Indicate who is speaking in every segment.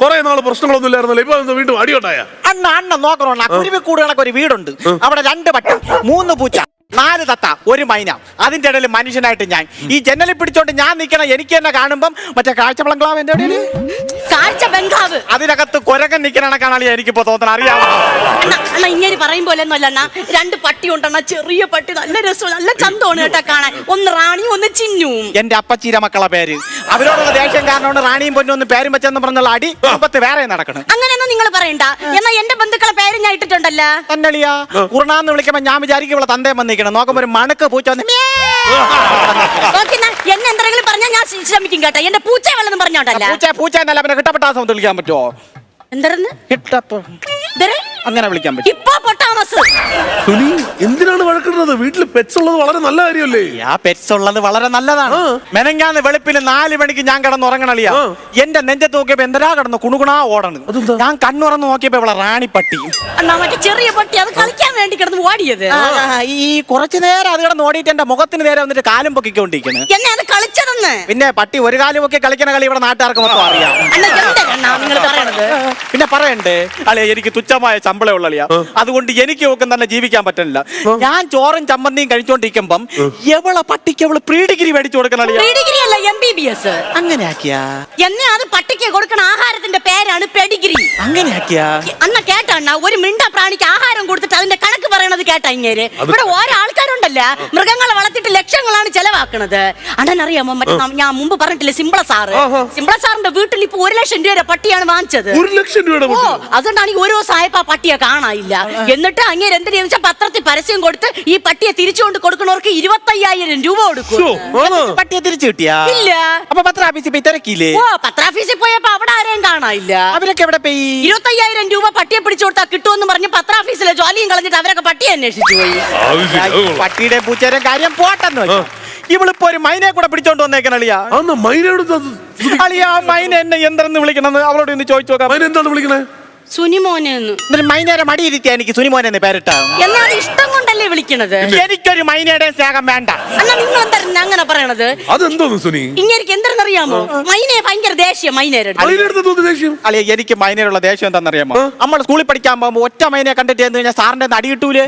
Speaker 1: കുറെ നാൾ പ്രശ്നങ്ങളൊന്നും ഇല്ലായിരുന്നല്ലോ. ഇപ്പൊ വീണ്ടും അടിയോട്ടായ
Speaker 2: അണ്ണ അണ്ണ നോക്കണോ? കുരുവിക്കൂട് കണക്കൊരു വീടുണ്ട്. അവിടെ രണ്ട് പട്ട മൂന്ന് പൂച്ച. നാല് തത്ത ഒരു മൈന. അതിന്റെ ഇടയിൽ മനുഷ്യനായിട്ട് ഞാൻ. ഈ ജനലിൽ പിടിച്ചോണ്ട് ഞാൻ നിൽക്കണം എനിക്ക് തന്നെ കാണുമ്പം മറ്റേ കാഴ്ച ബംഗ്ലാവ് എന്റെ ഇടയിൽ?
Speaker 3: കാഴ്ച ബംഗാവ്
Speaker 2: അതിനകത്ത് കൊരകൻ നിൽക്കണ കണക്കാണ് എനിക്കിപ്പോ തോന്നണം അറിയാമോ
Speaker 3: അണ്ണ ഇങ്ങനെ പറയും പോലെ ഒന്നുമല്ല അണ്ണാ. രണ്ട് പട്ടി ഉണ്ടെന്നാ ചെറിയ പട്ടി. നല്ല രസമാണ് നല്ല ചന്തമാണ് കേട്ടാ കാണാൻ. ഒന്ന് റാണി ഒന്ന് ചിന്നും.
Speaker 2: എന്റെ അപ്പച്ചീര മക്കളെ പേര്. അവരോടുള്ള ദേഷ്യം കാരണം റാണിയും പൊന്നും ഒന്ന് പേരും വെച്ചെന്ന് പറഞ്ഞുള്ള അടി കുടുംബത്ത് വേറെ നടക്കണം.
Speaker 3: അങ്ങനെയൊന്നും നിങ്ങൾ പറയണ്ട. എന്നാ എന്റെ ബന്ധുക്കളെ പേര് ഞാൻ ഇട്ടിട്ടുണ്ടല്ലോ.
Speaker 2: തന്നളിയാ കുറുണാന്ന് വിളിക്കുമ്പോ ഞാൻ വിചാരിക്കും ഇവിടെ തന്തേ വന്നിരിക്കണം നോക്കുമ്പോ ഒരു മണക്ക് പൂച്ച വന്ന് മ്യേ.
Speaker 3: എന്നെ എന്തെങ്കിലും പറഞ്ഞാൽ ഞാൻ ശ്ര- ശ്രമിക്കും കേട്ടോ. എന്റെ പൂച്ച വെള്ളം പറഞ്ഞോണ്ടല്ല
Speaker 2: പൂച്ച പൂച്ച എന്നല്ല പിന്നെ കിട്ടപ്പെട്ട സൗണ്ട് വിളിക്കാൻ പറ്റുമോ
Speaker 3: എന്തായിരുന്നു
Speaker 2: കിട്ടപ്പ
Speaker 3: ഇതരെ?
Speaker 2: അങ്ങനെ വിളിക്കാൻ പറ്റും.
Speaker 3: ഇപ്പൊ പൊട്ടാമസ്
Speaker 1: സുനി എന്തിനാണ് വഴക്കിടുന്നത് വീട്ടിൽ പെറ്റ്സ് ഉള്ളത് വളരെ നല്ല കാര്യമല്ലേ?
Speaker 2: ആ പെറ്റ്സ് ഉള്ളത് വളരെ നല്ലതാണ്. മെനങ്ങാന്ന് വെളുപ്പിന് നാല് മണിക്ക് ഞാൻ കിടന്ന്
Speaker 1: ഉറങ്ങണിയ.
Speaker 2: എന്റെ നെഞ്ചത്ത് നോക്കിയപ്പോ എന്തരാ കിടന്ന് കുണുകുണാ ഓടണ്. ഞാൻ കണ്ണുറന്ന് നോക്കിയപ്പോ ഇവിടെ റാണി
Speaker 3: പട്ടി മറ്റേ ചെറിയ പട്ടി അത് കളിക്കാൻ വേണ്ടി കിടന്ന് ഓടിയത്?
Speaker 2: ഈ കുറച്ചു നേരം അത് കിടന്ന് ഓടിയിട്ട് എന്റെ മുഖത്തിന് നേരെ വന്നിട്ട് കാലും പൊക്കിക്കൊണ്ടിരിക്കണ്.
Speaker 3: എന്നെ അത് കളിച്ചതെന്ന്?
Speaker 2: പിന്നെ പട്ടി ഒരു കാലും ഒക്കെ കളിക്കണ കളി ഇവിടെ നാട്ടുകാർക്ക് മൊത്തം അറിയാം. പിന്നെ പറയണ്ടേ? അളിയ എനിക്ക് തുച്ഛമായ ശമ്പളം അളിയ. അതുകൊണ്ട് എനിക്ക് ഒക്കെ തന്നെ ജീവിക്കാൻ പറ്റുന്നില്ല ഞാൻ ചോറും ചമ്മന്തിയും കഴിച്ചോണ്ടിരിക്കുമ്പം എവളെ പട്ടിക്ക് അവൾ പ്രീ ഡിഗ്രി മേടിച്ചു കൊടുക്കണ
Speaker 3: ഡിഗ്രി അല്ല എം ബി ബി എസ്
Speaker 2: അങ്ങനെ ആക്കിയാ?
Speaker 3: എന്നെ അത് പട്ടിക്ക് കൊടുക്കണ ആഹാരത്തിന്റെ പേരാണ് പെഡിഗ്രി.
Speaker 2: അങ്ങനെ ആക്കിയാ?
Speaker 3: അന്ന കേട്ടണ്ണ ഒരു മിണ്ട പ്രാണിക്ക് ആഹാരം കൊടുത്തിട്ട് അതിന്റെ കണക്ക് പറയണത് കേട്ടാ ഇങ്ങേര്. ഇവിടെ ഓരോ ആൾക്കാരുണ്ടല്ല മൃഗങ്ങളെ വളർത്തിട്ട് ലക്ഷങ്ങളാണ് ചെലവാക്കണത്. അണ്ണൻ അറിയാമോ മറ്റേ നം- ഞാൻ മുമ്പ് പറഞ്ഞിട്ടില്ലേ സിംബള സാറ്. സിംബള സാറിന്റെ വീട്ടിൽ ഇപ്പൊ ഒരു ലക്ഷം രൂപ പട്ടിയാണ് വാങ്ങിച്ചത്.
Speaker 1: ഒരു ലക്ഷം രൂപ
Speaker 3: ഓ അതുകൊണ്ടാണ് ഈ ഓരോ സായപ്പ ആ പട്ടിയെ കാണാനില്ല. എന്നിട്ട് അങ്ങേര് എന്തിനാന്ന് വെച്ചാൽ പത്രത്തിൽ പരസ്യം കൊടുത്ത് ഈ പട്ടിയെ തിരിച്ചുകൊണ്ട് കൊടുക്കുന്നവർക്ക് ഇരുപത്തയ്യായിരം രൂപ കൊടുക്കും.
Speaker 1: ശ്ശോ, ആണോ?
Speaker 2: പട്ടിയെ തിരിച്ചു കിട്ടിയാ?
Speaker 3: ഇല്ല.
Speaker 2: അപ്പൊ പത്ര ഓഫീസിൽ പോയി തിരക്കിയില്ലേ
Speaker 3: ഓ പത്രാഫീസിൽ പോയപ്പോ അവിടെ ആരെയും കാണാനില്ല.
Speaker 2: അവരൊക്കെ എവിടെ പോയി?
Speaker 3: ഇരുപത്തയ്യായിരം രൂപ പട്ടിയെ പിടിച്ചു കൊടുത്താൽ കിട്ടുമെന്ന് പറഞ്ഞ് പത്രാഫീസിലെ ജോലിയും കളഞ്ഞിട്ട് അവരൊക്കെ പട്ടിയെ അന്വേഷിച്ചു പോയി.
Speaker 1: അത് ശരി, അത് കൊള്ളാം.
Speaker 2: പട്ടിയുടെ പൂച്ചയുടെ കാര്യം പോട്ടെന്ന് വെച്ചു. ഇവളിപ്പോ ഒരു മൈനെ കൂടെ പിടിച്ചോണ്ട് വന്നേക്കണ അളിയ.
Speaker 1: അന്ന് മൈനയോട്?
Speaker 2: അളിയ ആ മൈന എന്നെ എന്തെന്ന് വിളിക്കണമെന്ന് അവളോട് ഒന്ന് ചോദിച്ചു നോക്കാം.
Speaker 1: മൈന എന്താണ് വിളിക്കണേ?
Speaker 3: സുനിമോനെന്ന്
Speaker 2: മടിയിരുത്തിയാ എനിക്ക് സുനിമോൻ എന്ന് പേരിട്ടാ.
Speaker 3: എന്നാ ഇഷ്ടം കൊണ്ടല്ലേ വിളിക്കണത്?
Speaker 2: എനിക്കൊരു മൈനയുടെ സ്നേഹം വേണ്ട.
Speaker 3: അല്ല നിങ്ങൾ എന്താ അങ്ങനെ പറയണത്?
Speaker 1: അതെന്തോന്ന് സുനി?
Speaker 3: ഇങ്ങനെ എന്തെന്നറിയാമോ? മൈനയെ ഭയങ്കര ദേഷ്യം
Speaker 2: എനിക്ക് മൈനയുള്ള ദേഷ്യം എന്താണെന്നറിയാമോ? നമ്മൾ സ്കൂളിൽ പഠിക്കാൻ പോകുമ്പോൾ ഒറ്റ മൈനയെ കണ്ടിട്ട് എന്ന് കഴിഞ്ഞാൽ സാറിന്റെ നടി കിട്ടൂലേ?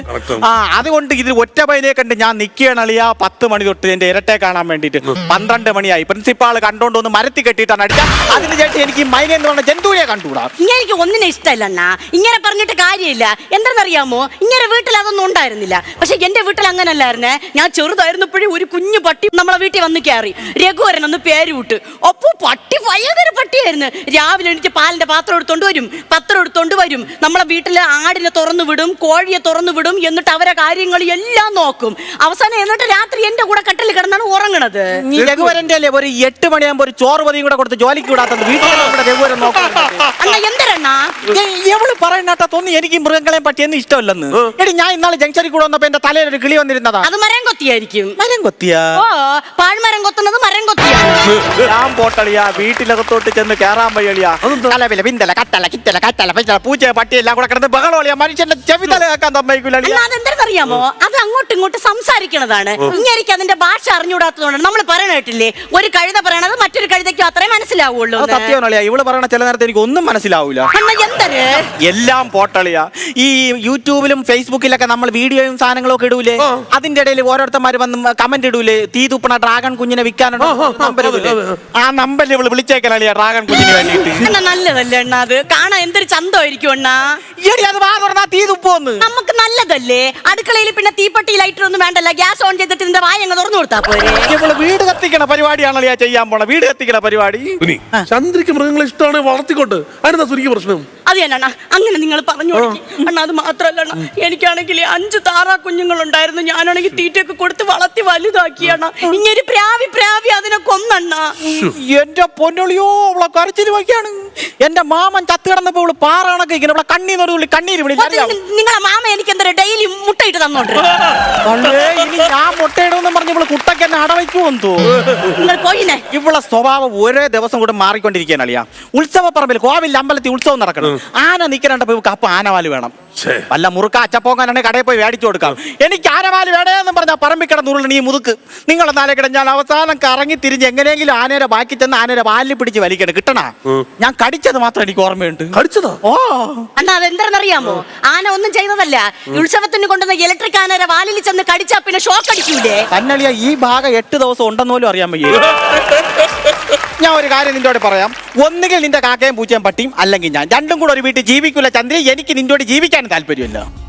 Speaker 2: ആ അതുകൊണ്ട് ഇതിൽ ഒറ്റ മൈനയെ കണ്ട് ഞാൻ നിൽക്കുകയാണ് അളിയ പത്ത് മണി തൊട്ട് എന്റെ ഇരട്ടെ കാണാൻ വേണ്ടിട്ട് പന്ത്രണ്ട് മണിയായി. പ്രിൻസിപ്പാൾ കണ്ടോണ്ട് ഒന്ന് മരത്തി കെട്ടിയിട്ടാണ് അടിച്ച അതിനുശേഷം എനിക്ക് ഈ മൈന എന്ന് പറഞ്ഞ ജന്തുവിനെ കണ്ടുകൂടാ?
Speaker 3: ഇങ്ങനെ ഒന്നിനെ ഇഷ്ടമല്ല അണ്ണാ ഇങ്ങനെ പറഞ്ഞിട്ട് കാര്യമില്ല. എന്തെന്നറിയാമോ ഇങ്ങനെ വീട്ടിൽ അതൊന്നും ഉണ്ടായിരുന്നില്ല. പക്ഷെ എന്റെ വീട്ടിൽ അങ്ങനല്ലായിരുന്നേ. ഞാൻ ചെറുതായിരുന്നപ്പോഴേ ഒരു കുഞ്ഞു പട്ടി നമ്മളെ വീട്ടിൽ വന്ന് കയറി. രഘുവരൻ ഒന്ന് പേര് വിട്ട്. അപ്പോ പട്ടി ഭയങ്കര പട്ടിയായിരുന്നു. രാവിലെ എണീറ്റ് പാലിന്റെ പാത്രം എടുത്തോണ്ട് വരും. പത്രം എടുത്തോണ്ട് വരും. നമ്മളെ വീട്ടിൽ ആടിനെ തുറന്നു വിടും കോഴിയെ തുറന്നു വിടും എന്നിട്ട് അവരെ കാര്യങ്ങൾ എല്ലാം നോക്കും. അവസാനം എന്നിട്ട് രാത്രി എന്റെ കൂടെ കട്ടിൽ കിടന്നാണ് ഉറങ്ങണത്.
Speaker 2: നീ രഘുവരന്റെ അല്ലേ? ഒരു എട്ട് മണിയാകുമ്പോ ഒരു ചോറ് പതിയും കൂടെ കൊടുത്ത് ജോലിക്ക് വിടാത്തത്. വീട്ടിൽ രഘുവരൻ
Speaker 3: അണ്ണ എന്തരണ്ണാ?
Speaker 2: എവൾ പറയുന്നേട്ടാ തോന്നി എനിക്ക് മൃഗങ്ങളെ മൃഗങ്ങളെയും പറ്റിയൊന്നും ഇഷ്ടമല്ലെന്ന്. എടി ഞാൻ ഇന്നാളെ ജംഗ്ഷനിൽ കൂടെ വന്നപ്പോ എന്റെ തലയിൽ ഒരു കിളി വന്നിരുന്നതാ.
Speaker 3: അത് മരം കൊത്തിയായിരിക്കും.
Speaker 2: മരം കൊത്തിയാ?
Speaker 3: ഓ പാഴ്മരം കൊത്തുന്നത് മരം കൊത്തിയാ.
Speaker 2: ഞാൻ പോട്ടളിയാ വീട്ടിലകത്തോട്ട് ചെന്ന് കേറാൻ വയ്യളിയാ തലവില പിന്തല കട്ടല കിത്തല കട്ടല പിച്ചല പൂച്ച പട്ടി എല്ലാം കൂടെ കിടന്ന് ബഹളോളിയാ. മനുഷ്യന്റെ ചെവി തല കേൾക്കാൻ തമ്മയിക്കൂല
Speaker 3: അല്ല അതെന്തെന്നറിയാമോ അത് അങ്ങോട്ടും ഇങ്ങോട്ടും സംസാരിക്കണതാണ്. ഇങ്ങനെയൊക്കെ അതിന്റെ ഭാഷ അറിഞ്ഞുകൂടാത്തതുകൊണ്ട് നമ്മൾ പറയണ കേട്ടില്ലേ? ഒരു കഴുത പറയണത് മറ്റൊരു കഴുതയ്ക്കും അത്രേ മനസ്സിലാവുള്ളൂ
Speaker 2: സത്യം ഇവൾ പറയണ ചില നേരത്തെ എനിക്ക് ഒന്നും മനസ്സിലാവൂല.
Speaker 3: എന്താ
Speaker 2: എല്ലാം പോട്ടളിയാ. ഈ യൂട്യൂബിലും ഫേസ്ബുക്കിലൊക്കെ നമ്മൾ വീഡിയോയും സാധനങ്ങളും ഒക്കെ ഇടൂലേ അതിന്റെ ഇടയിൽ ഓരോരുത്തന്മാര് വന്ന് കമന്റ് ഇടൂലേ? തീ തുപ്പണ ഡ്രാഗൺ കുഞ്ഞിനെ വിൽക്കാനുണ്ടോ? നമ്പർ ആ നമ്പറിൽ ഇവൾ വിളിച്ചേക്കലിയാ ഡ്രാഗൺ കുഞ്ഞിന് വേണ്ടിയിട്ട്.
Speaker 3: അണ്ണ നല്ലതല്ലേ എണ്ണ അത്? കാണാൻ എന്തൊരു ചന്തമായിരിക്കും അണ്ണ?
Speaker 2: എടി അത് വാ തുറന്നാ തീ തുപ്പോന്ന്
Speaker 3: നമുക്ക് നല്ലതല്ലേ? അടുക്കളയിൽ പിന്നെ തീപ്പട്ടി ലൈറ്റർ ഒന്നും വേണ്ടല്ല. ഗ്യാസ് ഓൺ ചെയ്തിട്ട് ഇതിന്റെ വായ അങ്ങ് തുറന്നു കൊടുത്താ പോരെ?
Speaker 2: ഇവൾ വീട് കത്തിക്കണ പരിപാടിയാണല്ലോ ചെയ്യാൻ പോണ. വീട് കത്തിക്കണ പരിപാടി.
Speaker 1: ചന്ദ്രിക്ക് മൃഗങ്ങളെ ഇഷ്ടമാണ് വളർത്തിക്കൊണ്ട് അതിനെന്താ സുനിക്ക് പ്രശ്നം?
Speaker 3: അത് തന്നെ അങ്ങനെ നിങ്ങൾ പറഞ്ഞു അണ്ണാ അത് മാത്രല്ല അണ്ണ. എനിക്കാണെങ്കിൽ അഞ്ച് താറാ കുഞ്ഞുങ്ങളുണ്ടായിരുന്നു. ഞാനാണെങ്കിൽ തീറ്റയൊക്കെ കൊടുത്ത് വളർത്തി വലുതാക്കിയാണ് ഇങ്ങനെ പ്രാവി പ്രാവി അതിനെ കൊന്നണ്ണ.
Speaker 2: എന്റെ പൊന്നൊളിയോ അവളെ കരച്ചിൽ വയ്ക്കാണ്. എന്റെ മാമൻ ചത്ത് കിടന്നപ്പോൾ ഇവൾ പാറാണൊക്കെ ഇങ്ങനെ ഇവിടെ കണ്ണീന്ന് ഒരു തുള്ളി കണ്ണീര് വിളി
Speaker 3: നിങ്ങളെ മാമ എനിക്ക് എന്താ ഡെയിലി മുട്ടയിട്ട് തന്നോണ്ട്.
Speaker 2: ഇനി ഞാൻ മുട്ടയിടുമെന്ന് പറഞ്ഞ് ഇവൾ കുട്ടക്ക് എന്നെ അടവയ്ക്കുമെന്ന് തോന്നുന്നു ഇവളെ സ്വഭാവം ഒരേ ദിവസം കൂടെ മാറിക്കൊണ്ടിരിക്കുകയാണ് അളിയാ. ഉത്സവ പറമ്പിൽ കോവിൽ അമ്പലത്തിൽ ഉത്സവം നടക്കണം. ആന നിൽക്കണപ്പോ ഇവക്ക് അപ്പൊ ആനവാൽ വേണം. വല്ല മുറുക്ക അച്ചപ്പോങ്ങാനാണെങ്കിൽ കടയിൽ പോയി മേടിച്ചു കൊടുക്കാം. എനിക്ക് ആനവാൽ വേണേന്ന് പറഞ്ഞാൽ പറമ്പിക്കട കിടന്നുരുള നീ മുതുക്ക്. നിങ്ങളെ നാളെ ഞാൻ അവസാനം കറങ്ങി തിരിഞ്ഞ് എങ്ങനെയെങ്കിലും ആനയുടെ ബാക്കി ചെന്ന് ആനയുടെ വാലിൽ പിടിച്ച് വലിക്കണം. കിട്ടണ? ഞാൻ കടിച്ചത് മാത്രം എനിക്ക് ഓർമ്മയുണ്ട്.
Speaker 1: കടിച്ചതോ?
Speaker 2: ഓ.
Speaker 3: അണ്ണാ അതെന്താണെന്നറിയാമോ ആന ഒന്നും ചെയ്തതല്ല ഉത്സവത്തിന് കൊണ്ടുവന്ന ഇലക്ട്രിക് ആനയുടെ വാലിൽ ചെന്ന് കടിച്ചാ പിന്നെ ഷോക്ക് അടിക്കൂലേ?
Speaker 2: തന്നളിയ ഈ ഭാഗം എട്ട് ദിവസം ഉണ്ടെന്ന് പോലും അറിയാൻ വയ്യ. ഞാൻ ഒരു കാര്യം നിന്നോട് പറയാം. ഒന്നുകിൽ നിന്റെ കാക്കയും പൂച്ചയും പട്ടിയും അല്ലെങ്കിൽ ഞാൻ. രണ്ടും കൂടെ ഒരു വീട്ടിൽ ജീവിക്കില്ല ചന്ദ്രി. എനിക്ക് നിന്നോട് ജീവിക്കാൻ താല്പര്യമില്ല.